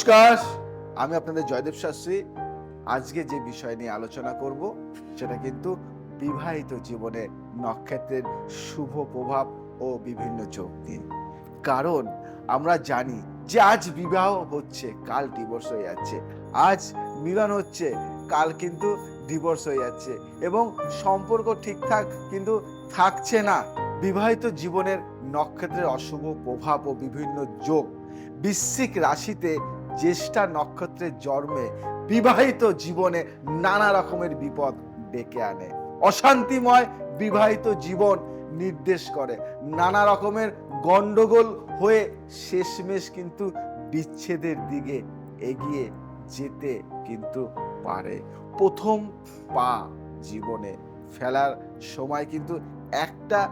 নমস্কার, আমি আপনাদের জয়দেব শাস্ত্রী। আজকে যে বিষয় নিয়ে আলোচনা করব, সেটা কিন্তু বিবাহিত জীবনে নক্ষত্রের শুভ প্রভাব ও বিভিন্ন যোগ নিয়ে। কারণ আমরা জানি যে আজ বিবাহ হচ্ছে, কাল ডিভোর্স হয়ে যাচ্ছে। আজ মিলন হচ্ছে, কাল কিন্তু ডিভোর্স হয়ে যাচ্ছে। এবং সম্পর্ক ঠিকঠাক কিন্তু থাকছে না। বিবাহিত জীবনের নক্ষত্রের অশুভ প্রভাব ও বিভিন্ন যোগ বৃশ্চিক রাশিতে জ্যেষ্ঠা নক্ষত্রের জন্মে বিবাহিত জীবনে নানা রকমের বিপদ ডেকে আনে। অশান্তিময় বিবাহিত জীবন নির্দেশ করে। নানা রকমের গন্ডগোল হয়ে শেষমেশ কিন্তু বিচ্ছেদের দিকে এগিয়ে যেতে কিন্তু পারে। প্রথম পা জীবনে ফেলার সময় কিন্তু একটা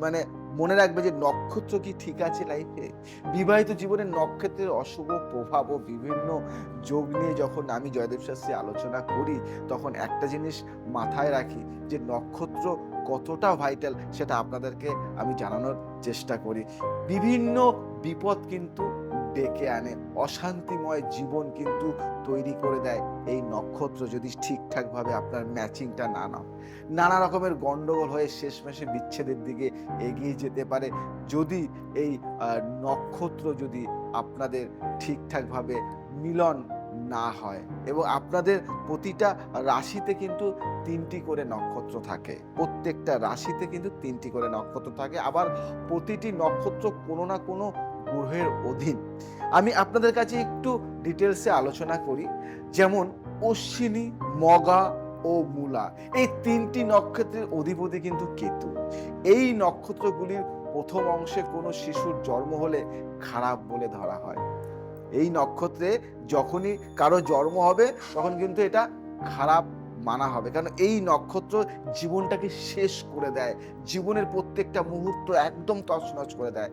মানে মনে রাখবে যে নক্ষত্র কি ঠিক আছে লাইফে বিবাহিত জীবনের নক্ষত্রের অশুভ প্রভাব ও বিভিন্ন যোগ নিয়ে যখন আমি জয়দেব শাস্ত্রী আলোচনা করি, তখন একটা জিনিস মাথায় রাখি যে নক্ষত্র কতটা ভাইটাল সেটা আপনাদেরকে আমি জানানোর চেষ্টা করি। বিভিন্ন বিপদ কিন্তু ডেকে আনে। অশান্তিময় জীবন কিন্তু তৈরি করে দেয় এই নক্ষত্র যদি ঠিকঠাকভাবে আপনার ম্যাচিংটা না নাও। নানা রকমের গন্ডগোল হয়ে শেষমেশে বিচ্ছেদের দিকে এগিয়ে যেতে পারে। যদি এই নক্ষত্র যদি আপনাদের ঠিকঠাকভাবে মিলন না হয় এবং আপনাদের প্রতিটা রাশিতে কিন্তু তিনটি করে নক্ষত্র থাকে। প্রত্যেকটা রাশিতে কিন্তু তিনটি করে নক্ষত্র থাকে। আবার প্রতিটি নক্ষত্র কোনো না কোনো গ্রহের অধীন। আমি আপনাদের কাছে একটু ডিটেলসে আলোচনা করি। যেমন অশ্বিনী, মগা ও মূলা। এই তিনটি নক্ষত্রের অধিপতি কিন্তু কেতু। এই নক্ষত্রগুলির প্রথম অংশে কোনো শিশুর জন্ম হলে খারাপ বলে ধরা হয়। এই নক্ষত্রে যখনই কারও জন্ম হবে, তখন কিন্তু এটা খারাপ মানা হবে। কারণ এই নক্ষত্র জীবনটাকে শেষ করে দেয়। জীবনের প্রত্যেকটা মুহূর্ত একদম তছনছ করে দেয়।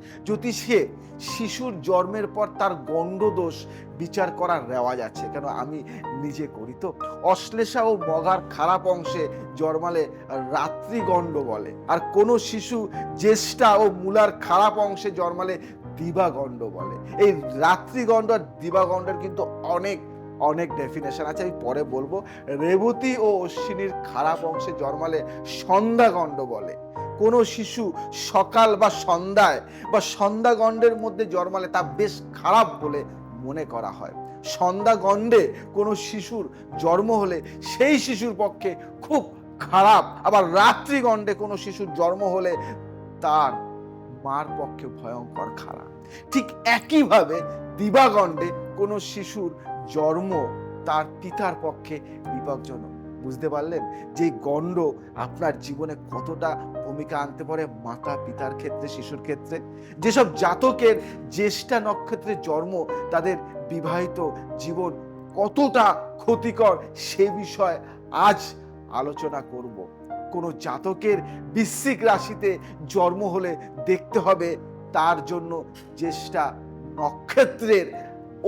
সে শিশুর জন্মের পর তার গণ্ডদোষ বিচার করার রেওয়াজ আছে। কেন? আমি নিজে করি তো। অশ্লেষা ও মগার খারাপ অংশে জন্মালে রাত্রিগণ্ড বলে। আর কোনো শিশু জ্যেষ্ঠা ও মূলার খারাপ অংশে জন্মালে দিবাগণ্ড বলে। এই রাত্রিগণ্ড আর দিবাগণ্ডের কিন্তু অনেক অনেক ডেফিনেশন আছে, আমি পরে বলব। রেবতী ও অশ্বিনীর খারাপ অংশে জন্মালে সন্ধ্যাগণ্ড বলে। কোনো শিশু সকাল বা সন্ধ্যায় বা সন্ধ্যাগণ্ডের মধ্যে জন্মালে তা বেশ খারাপ বলে মনে করা হয়। সন্ধ্যাগণ্ডে কোনো শিশুর জন্ম হলে সেই শিশুর পক্ষে খুব খারাপ। আবার রাত্রিগণ্ডে কোনো শিশুর জন্ম হলে তার মার পক্ষে ভয়ঙ্কর খারাপ। ঠিক একইভাবে দিবাগণ্ডে কোনো শিশুর জন্ম তার পিতার পক্ষে বিপজ্জনক। বুঝতে পারলেন? যে গণ্ড আপনার জীবনে কতটা ভূমিকা আনতে পারে মাতা, পিতার ক্ষেত্রে, শিশুর ক্ষেত্রে? যেসব জাতকের জ্যেষ্ঠা নক্ষত্রে জন্ম তাদের বিবাহিত জীবন কতটা ক্ষতিকর সে বিষয়ে আজ আলোচনা করব। কোনো জাতকের বিশ্বিক রাশিতে জন্ম হলে দেখতে হবে তার জন্য জ্যেষ্ঠা নক্ষত্রের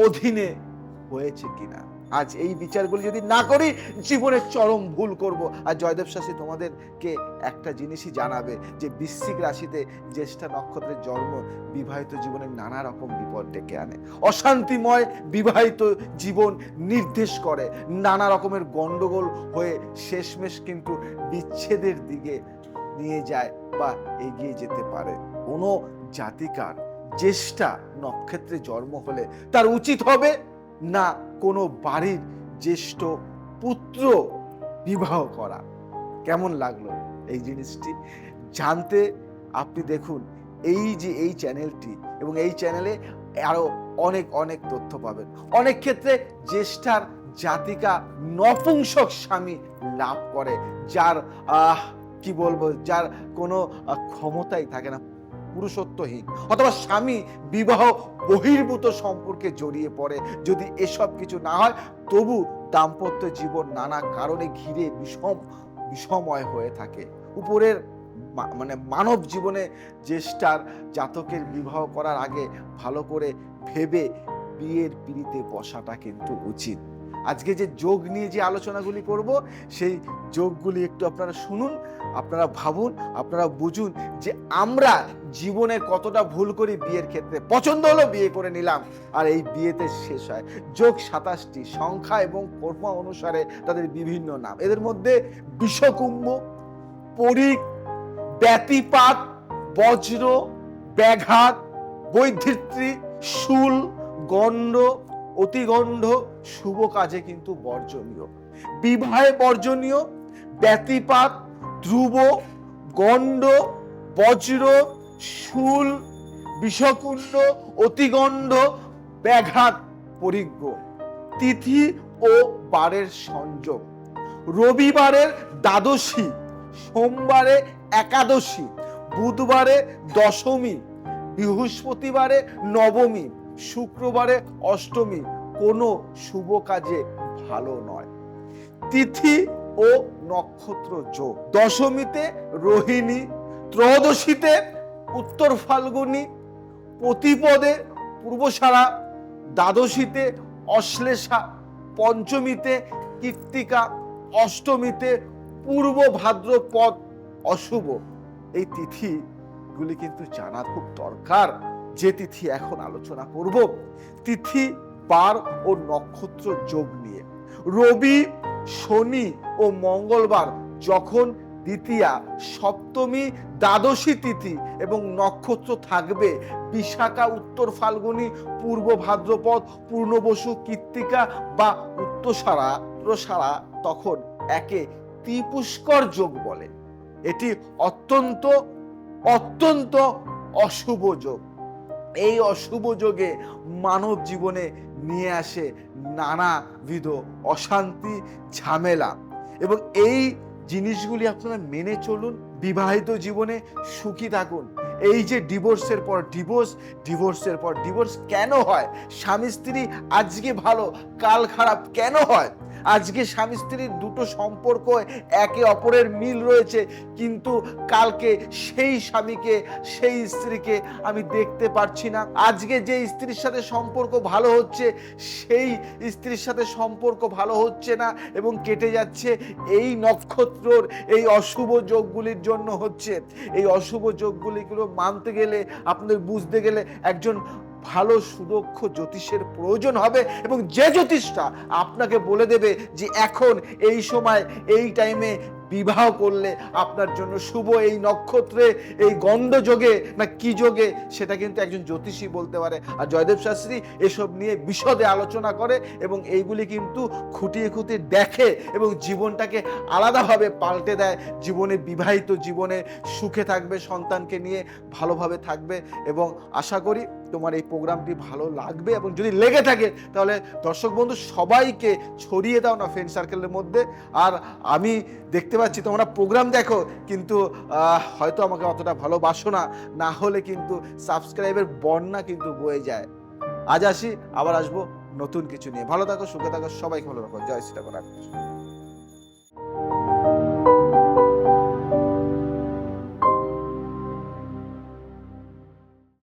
অধীনে হয়েছে কিনা? আজ এই বিচারগুলি যদি না করি জীবনের চরম ভুল করব। আর জয়দেব শাসী তোমাদেরকে একটা জিনিসই জানাবে যে বৃশ্চিক রাশিতে জ্যেষ্ঠা নক্ষত্রের জন্ম বিবাহিত জীবনের নানা রকম বিপদ ডেকে আনে। অশান্তিময় বিবাহিত জীবন নির্দেশ করে। নানা রকমের গন্ডগোল হয়ে শেষমেশ কিন্তু বিচ্ছেদের দিকে নিয়ে যায় বা এগিয়ে যেতে পারে। কোনো জাতিকার জ্যেষ্ঠা নক্ষত্রে জন্ম হলে তার উচিত হবে না কোনো বাড়ির জ্যেষ্ঠ পুত্র বিবাহ করা। কেমন লাগল এই জিনিসটি? জানতে আপনি দেখুন এই যে এই চ্যানেলটি এবং এই চ্যানেলে আরও অনেক অনেক তথ্য পাবেন। অনেক ক্ষেত্রে জ্যেষ্ঠার জাতিকা নপুংসক স্বামী লাভ করে, যার, আহ, কি বলব, যার কোনো ক্ষমতাই থাকে না। পুরুষত্বহীন অথবা স্বামী বিবাহ বহির্ভূত সম্পর্কে জড়িয়ে পড়ে। যদি এসব কিছু না হয়, তবু দাম্পত্য জীবন নানা কারণে ঘিরে বিষম, বিষময় হয়ে থাকে। উপরের মানে মানব জীবনে জ্যেষ্ঠার জাতকের বিবাহ করার আগে ভালো করে ভেবে বিয়ের পিড়িতে বসাটা কিন্তু উচিত। আজকে যে যোগ নিয়ে যে আলোচনাগুলি করব, সেই যোগগুলি একটু আপনারা শুনুন, আপনারা ভাবুন, আপনারা বুঝুন যে আমরা জীবনে কতটা ভুল করি বিয়ের ক্ষেত্রে। পছন্দ হলো বিয়ে করে নিলাম, আর এই বিয়েতে শেষ হয়। যোগ সাতাশটি, সংখ্যা এবং কর্ম অনুসারে তাদের বিভিন্ন নাম। এদের মধ্যে বিষকুম্ভ, পরিক, ব্যতিপাত, বজ্র, ব্যাঘাত, বৈধিত্রী, শুল, গণ্ড অতিগণ্ড শুভ কাজে কিন্তু বর্জনীয়। বিবাহে বর্জনীয়, ব্যতিপাত, ধ্রুব, গণ্ড, বজ্র, শুল, বিষকুণ্ড অতিগণ্ড ব্যাঘাত পরিজ্ঞ। তিথি ও বারের সংযোগ। রবিবারের দ্বাদশী, সোমবারে একাদশী, বুধবারে দশমী, বৃহস্পতিবারে নবমী শুক্রবারে অষ্টমী কোনো শুভ কাজে ভালো নয়। তিথি ও নক্ষত্র যোগ। দশমীতে রোহিণী, ত্রয়োদশীতে উত্তর ফাল্গুনী, প্রতিপদে পূর্বসারা দ্বাদশীতে অশ্লেষা, পঞ্চমীতে কীর্তিকা, অষ্টমীতে পূর্ব ভাদ্রপদ অশুভ। এই তিথিগুলি কিন্তু জানা খুব দরকার। যে তিথি এখন আলোচনা করব, তিথি, বার ও নক্ষত্র যোগ নিয়ে। রবি, শনি ও মঙ্গলবার যখন দ্বিতীয়া, সপ্তমী, দ্বাদশী তিথি এবং নক্ষত্র থাকবে, বিশাখা, উত্তর ফাল্গুনী, পূর্ব ভাদ্রপদ, পূর্ণবসু, কৃত্তিকা বা উত্তসারা প্রসারা তখন একে ত্রিপুষ্কর যোগ বলে। এটি অত্যন্ত অত্যন্ত অশুভ যোগ। এই অশুভ যোগে মানব জীবনে নিয়ে আসে নানাবিধ অশান্তি, ঝামেলা। এবং এই জিনিসগুলি আপনারা মেনে চলুন, বিবাহিত জীবনে সুখী থাকুন। এই যে ডিভোর্সের পর ডিভোর্স, ডিভোর্সের পর ডিভোর্স কেন হয়? স্বামী স্ত্রী আজকে ভালো, কাল খারাপ কেন হয়? আজকে স্বামী স্ত্রীর দুটো সম্পর্ক একে অপরের মিল রয়েছে, কিন্তু কালকে সেই স্বামীকে, সেই স্ত্রীকে আমি দেখতে পারছি না। আজকে যে স্ত্রীর সাথে সম্পর্ক ভালো হচ্ছে, সেই স্ত্রীর সাথে সম্পর্ক ভালো হচ্ছে না এবং কেটে যাচ্ছে এই নক্ষত্রর, এই অশুভ যোগগুলির জন্য হচ্ছে। এই অশুভ যোগগুলিগুলো মানতে গেলে, আপনাদের বুঝতে গেলে একজন ভালো সুদক্ষ জ্যোতিষের প্রয়োজন হবে এবং যে জ্যোতিষটা আপনাকে বলে দেবে যে এখন এই সময়, এই টাইমে বিবাহ করলে আপনার জন্য শুভ এই নক্ষত্রে, এই গণ্ড যোগে না কি যোগে, সেটা কিন্তু একজন জ্যোতিষী বলতে পারে। আর জয়দেব শাস্ত্রী এসব নিয়ে বিশদে আলোচনা করে এবং এইগুলি কিন্তু খুঁটিয়ে খুঁটিয়ে দেখে এবং জীবনটাকে আলাদাভাবে পাল্টে দেয়। জীবনে বিবাহিত জীবনে সুখে থাকবে, সন্তানকে নিয়ে ভালোভাবে থাকবে এবং আশা করি তোমার এই প্রোগ্রামটি ভালো লাগবে এবং যদি লেগে থাকে, তাহলে দর্শক বন্ধু সবাইকে ছড়িয়ে দাও না ফ্রেন্ড সার্কেলের মধ্যে। আর আমি দেখতে পাচ্ছি, তোমরা প্রোগ্রাম দেখো, কিন্তু হয়তো আমাকে অতটা ভালোবাসো না না হলে কিন্তু সাবস্ক্রাইবের বন্যা কিন্তু বয়ে যায়। আজ আসি, আবার আসব নতুন কিছু নিয়ে। ভালো থাকো, সুখে থাকো, সবাইকে ভালো রাখো। জয় রাখো